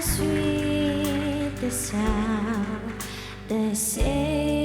sweet the sound that saved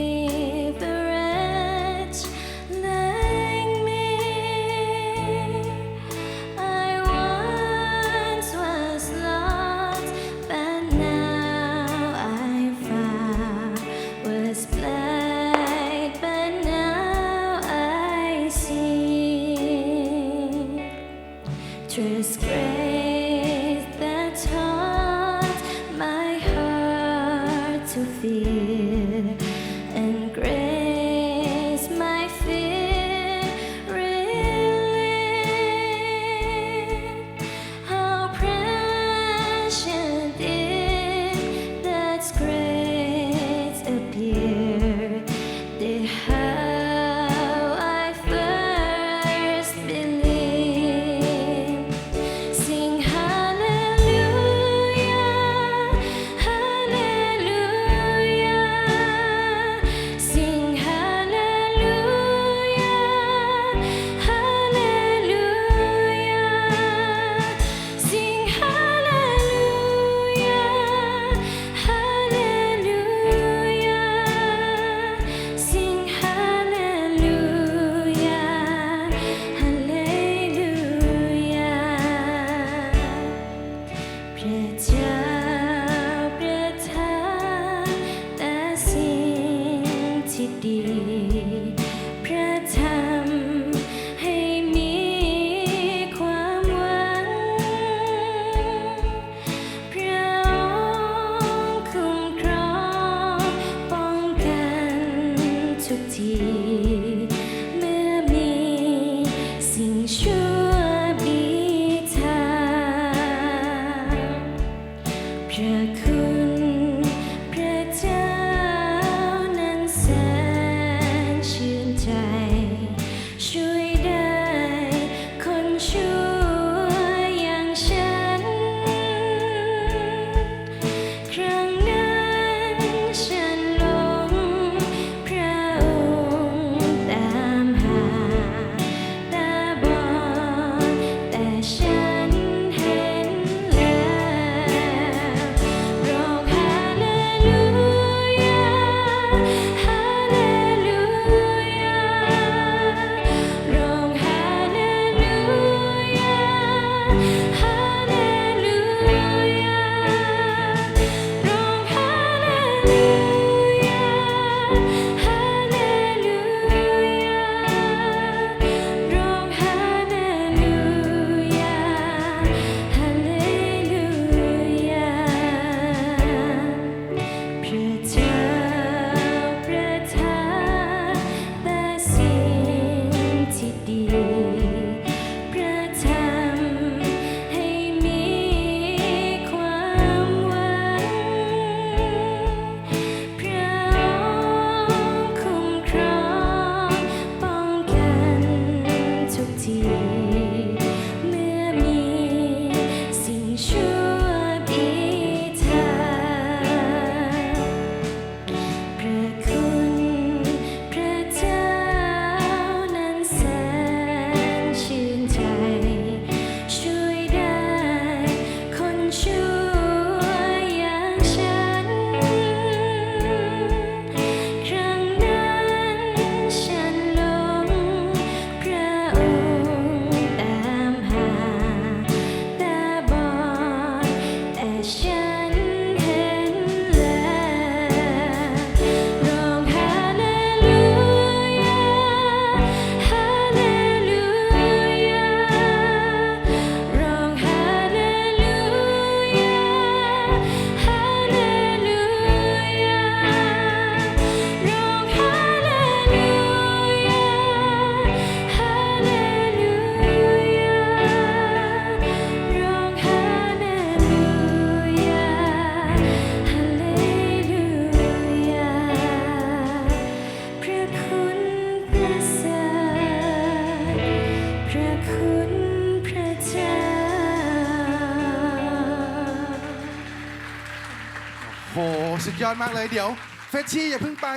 อดมากเลยเดี๋ยว เฟชชี่อย่าเพิ่งไป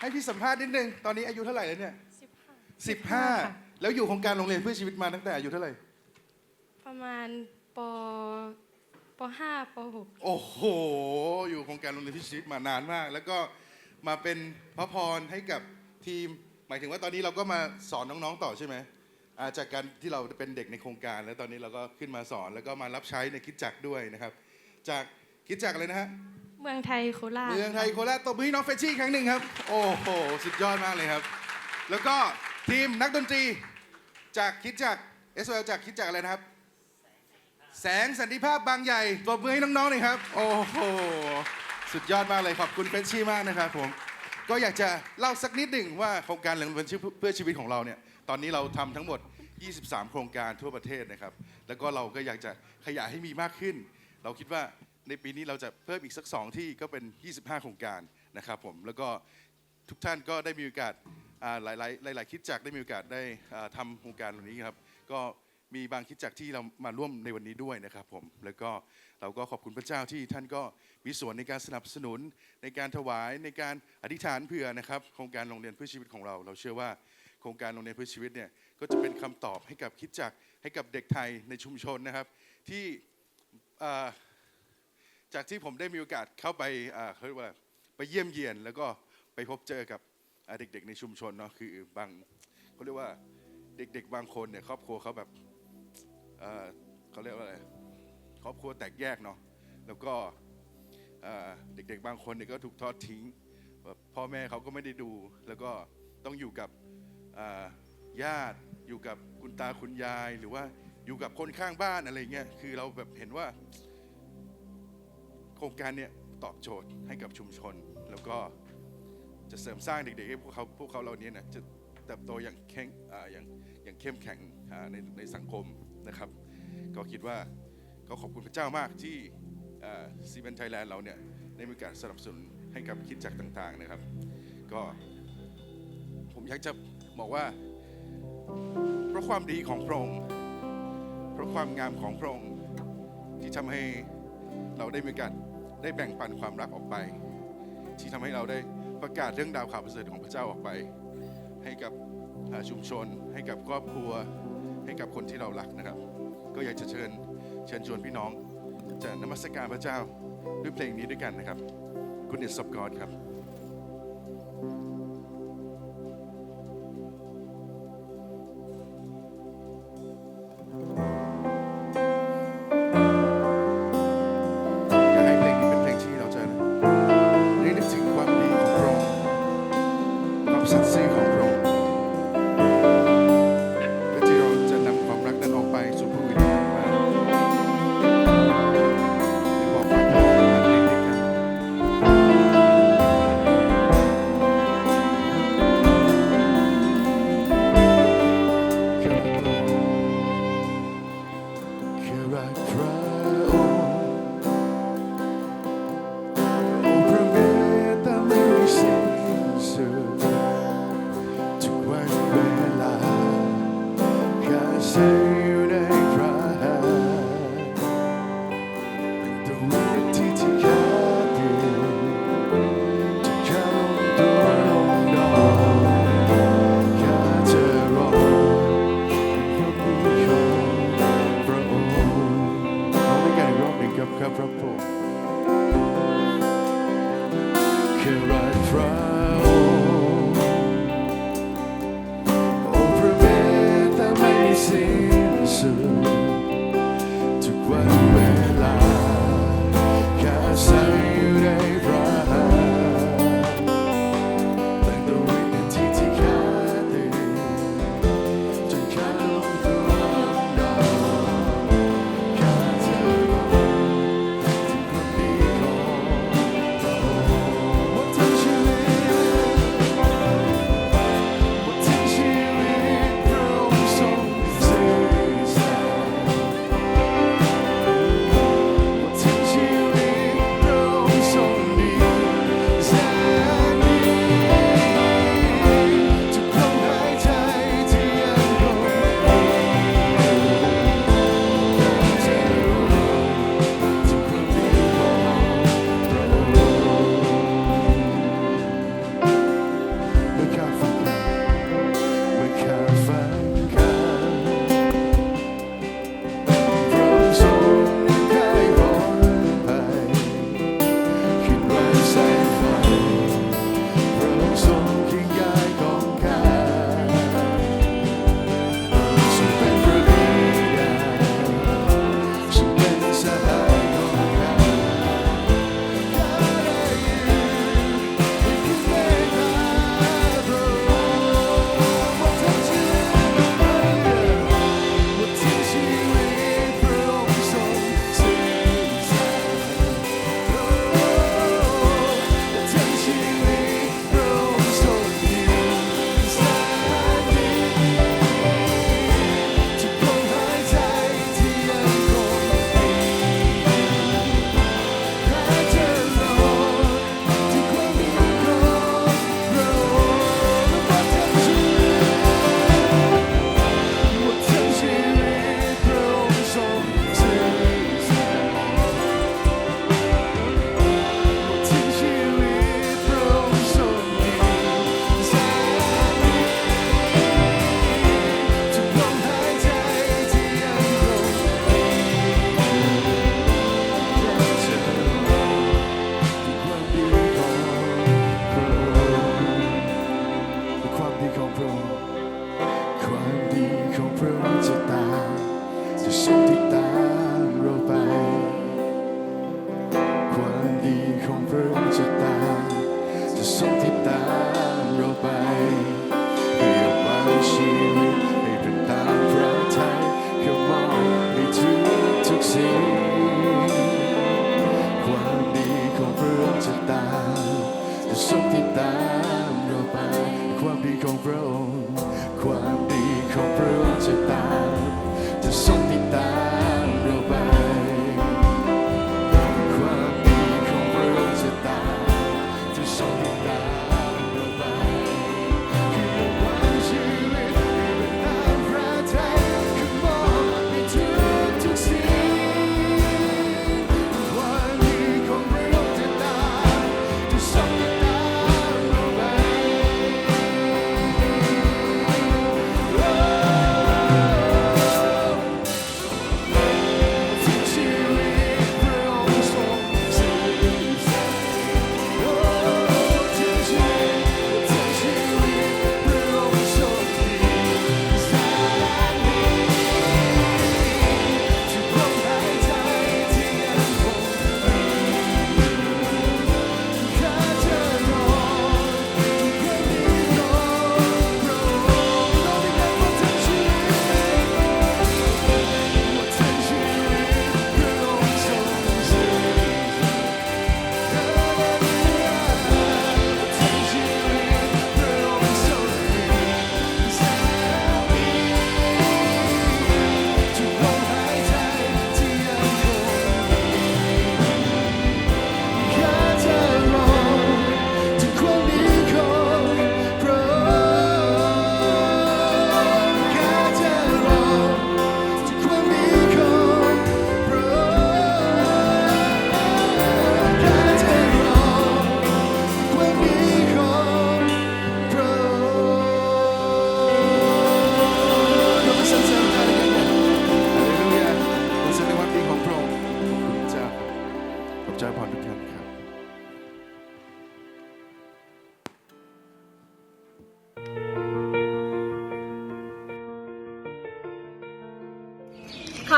ให้พี่สัมภาษณ์นิดนึง ตอนนี้อายุเท่าไหร่แล้วเนี่ยสิบห้าแล้วอยู่โครงการโรงเรียนเพื่อชีวิตมาตั้งแต่อายุเท่าไหร่ ประมาณปป .5 ป .6 โอ้โห อยู่โครงการโรงเรียนพิชิตมานานมาก แล้วก็มาเป็นพระพรให้กับทีม หมายถึงว่าตอนนี้เราก็มาสอนน้องๆต่อใช่ไหมอ่าจากการที่เราเป็นเด็กในโครงการแล้วตอนนี้เราก็ขึ้นมาสอนแล้วก็มารับใช้ในคริดจักรด้วยนะครับ จากคริดจักรอะไรนะฮะเมืองไทยโคราชเมืองไทยโคราชตบมือให้น้องเฟชชี่อีกครั้งหนึ่งครับ โอ้โห สุดยอดมากเลยครับ แล้วก็ทีมนักดนตรีจากคริดจักรเอสจากคริดจักรอะไรนะครับ แสงสันติภาพบางใหญ่ตบมือให้น้องๆหน่อยครับ โอ้โห สุดยอดมากเลยขอบคุณเฟชชี่มากนะครับผม ก็อยากจะเล่าสักนิดหนึ่งว่าโครงการเหลืองเป็นเพื่อชีวิตของเราเนี่ย ตอนนี้เราทำทั้งหมด 23 โครงการทั่วประเทศนะครับ แล้วก็เราก็อยากจะขยายให้มีมากขึ้น เราคิดว่า ในปีนี้เราจะเพิ่มอีกสัก 2 ที่ก็เป็น 25 โครงการนะครับผมแล้วก็ทุกท่านก็ได้มีโอกาสอ่าหลายๆหลายคิดจักได้มีโอกาสได้ทำโครงการเหล่านี้ครับก็มีบางคิดจักที่เรามาร่วมในวันนี้ด้วยนะครับผมแล้วก็เราก็ขอบคุณพระเจ้าที่ท่านก็มีส่วนในการสนับสนุนในการถวายในการอธิษฐานเผื่อนะครับโครงการโรงเรียนเพื่อชีวิตของเรา เราเชื่อว่าโครงการโรงเรียนเพื่อชีวิตเนี่ยก็จะเป็นคำตอบให้กับคิดจักให้กับเด็กไทยในชุมชนนะครับ ที่ จากที่ผมได้มีโอกาสเข้าไปเขาเรียกว่าไปเยี่ยมเยียน แล้วก็ไปพบเจอกับเด็กๆในชุมชนเนาะคือบางเขาเรียกว่าเด็กๆบางคนเนี่ยครอบครัวเขาแบบเขาเรียกว่าอะไรครอบครัวแตกแยกเนาะแล้วก็เด็กๆบางคนเนี่ยก็ถูกทอดทิ้งแบบพ่อแม่เขาก็ไม่ได้ดู แล้วก็ต้องอยู่กับญาติอยู่กับคุณตาคุณยายหรือว่าอยู่กับคนข้างบ้านอะไรเงี้ยคือเราแบบเห็นว่า โครงการเนี่ยตอบโจทย์ให้กับชุมชน แล้วก็จะเสริมสร้างเด็กๆให้พวกเขาพวกเขาเหล่านี้นี่ยจะเติบโตอย่างแข็งออย่างอย่างเข้มแข็งในในสังคมนะครับ ก็คิดว่าก็ขอบคุณพระเจ้ามากที่ซีเวนไทยแลนด์เราเนี่ยได้มีการสนับสนุนให้กับคิดจักรต่างๆนะครับ ก็ผมอยากจะบอกว่าเพราะความดีของพระองค์เพราะความงามของพระองค์ที่ทำให้ เราได้มีการได้แบ่งปันความรักออกไป ที่ทำให้เราได้ประกาศเรื่องดาวข่าวประเสริฐของพระเจ้าออกไป ให้กับชุมชน ให้กับครอบครัว ให้กับคนที่เรารักนะครับ ก็อยากจะเชิญเชิญชวนพี่น้องจะนมัสการพระเจ้าด้วยเพลงนี้ด้วยกันนะครับ Goodness of God ครับ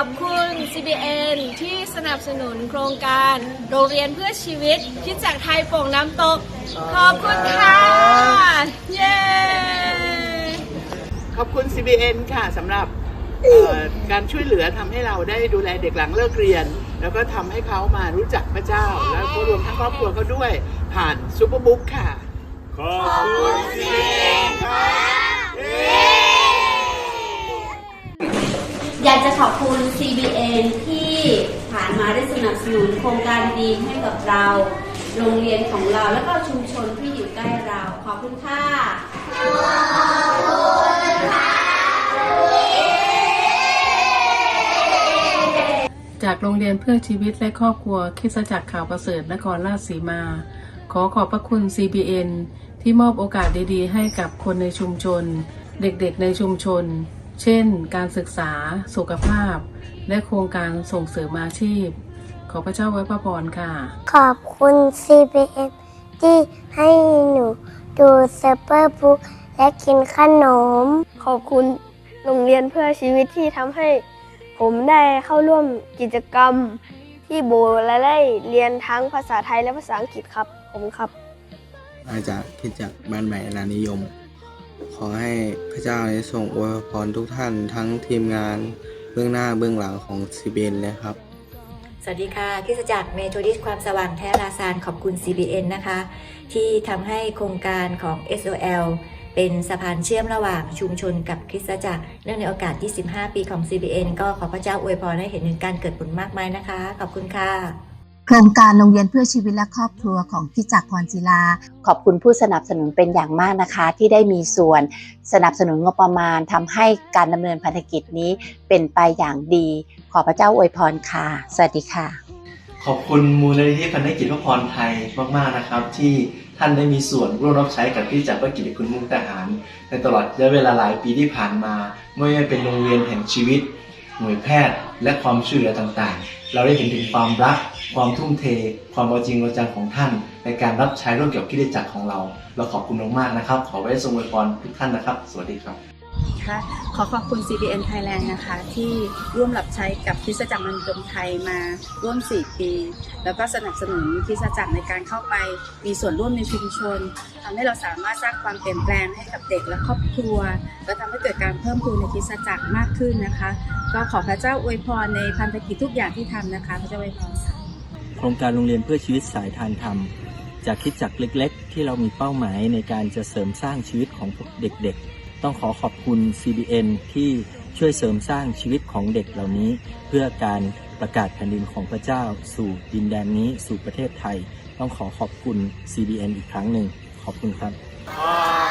อบคุณ CBN ที่สนับสนุนโครงการโรงเรียนเพื่อชีวิตคิดจากไทยโป่งน้ำตก ขอบคุณค่ะ เย้ ขอบคุณ CBN ค่ะสำหรับเอ่อการช่วยเหลือทำให้เราได้ดูแลเด็กหลังเลิกเรียน แล้วก็ทำให้เขามารู้จักพระเจ้า แล้วก็รวมทั้งครอบครัวเขาด้วยผ่านซูเปอร์บุ๊กค่ะอย อยากจะขอบคุณ CBN ที่ผ่านมาได้สนับสนุนโครงการดีให้กับเรา โรงเรียนของเราแล้วก็ชุมชนที่อยู่ใกล้เรา ขอบคุณค่ะจากโรงเรียนเพื่อชีวิตและครอบครัวคริสจักรข่าวประเสริฐนครราชสีมา ขอขอบพระคุณ CBN ที่มอบโอกาสดีๆ ให้กับคนในชุมชน เด็กๆในชุมชน เช่น การศึกษา สุขภาพ และโครงการส่งเสริมอาชีพ ขอพระเจ้าไว้พระพรค่ะ ขอบคุณ CBN ที่ให้หนูดูเซเปอร์บุ๊กและกินขนม ขอบคุณโรงเรียนเพื่อชีวิตที่ทำให้ ผมได้เข้าร่วมกิจกรรมที่โบสถ์และได้เรียนทั้งภาษาไทยและภาษาอังกฤษครับ ผมครับ มาจากคริดจากบ้านใหม่รานิยม ขอให้พระเจ้าได้ทรงอวยพรทุกท่านทั้งทีมงานเบื้องหน้าเบื้องหลังของซีเบนเลยครับ สวัสดีค่ะคริสตจักรเมโทดิสความสว่างแท้ราซานขอบคุณ CBN นะคะ ที่ทำให้โครงการของ SOL เป็นสะพานเชื่อมระหว่างชุมชนกับคริสตจักร เนื่องในโอกาส 25 ปีของ CBN ก็ขอพระเจ้าอวยพรให้เห็นถึงการเกิดผลมากมายนะคะ ขอบคุณค่ะ โครงการโรงเรียนเพื่อชีวิตและครอบครัวของพิจักรพรศิลา ขอบคุณผู้สนับสนุนเป็นอย่างมากนะคะ ที่ได้มีส่วนสนับสนุนงบประมาณทำให้การดำเนินภารกิจนี้เป็นไปอย่างดี ขอพระเจ้าอวยพรค่ะ สวัสดีค่ะ ขอบคุณมูลนิธิพันธกิจพระพรไทยมากๆนะครับ ที่ท่านได้มีส่วนร่วมรับใช้กับที่จักรพระกิจคุณมุ่งทหาร ในตลอดระยะเวลาหลายปีที่ผ่านมา ไม่ว่าเป็นโรงเรียนแห่งชีวิต หน่วยแพทย์ และความช่วยเหลือต่างๆ เราได้เห็นถึงความรัก ความทุ่มเท ความเอาจริงเอาจังของท่าน ในการรับใช้ร่วมกับกิจจักรของเรา เราขอบคุณมากๆนะครับ ขอไว้ทรงอวยพรทุกท่านนะครับ สวัสดีครับ ขอขอบคุณ CBN Thailand นะคะ ที่ร่วมรับใช้กับคริสตจักรมันดมไทยมาร่วม 4 ปี แล้วก็สนับสนุนคริสตจักรในการเข้าไปมีส่วนร่วมในชุมชนทำให้เราสามารถสร้างความเปลี่ยนแปลงให้กับเด็กและครอบครัว และทำให้เกิดการเพิ่มพูนในคริสตจักรมากขึ้นนะคะ ก็ขอพระเจ้าอวยพรในพันธกิจทุกอย่างที่ทำนะคะพระเจ้าอวยพรโครงการโรงเรียนเพื่อชีวิตสายทานธรรมจากคิดจักรเล็ก ๆ ที่เรามีเป้าหมายในการจะเสริมสร้างชีวิตของเด็กๆ ต้องขอขอบคุณ CBN ที่ช่วยเสริมสร้างชีวิตของเด็กเหล่านี้ เพื่อการประกาศแผ่นดินของพระเจ้า สู่ดินแดนนี้สู่ประเทศไทย ต้องขอขอบคุณ CBN อีกครั้งหนึ่งขอบคุณครับ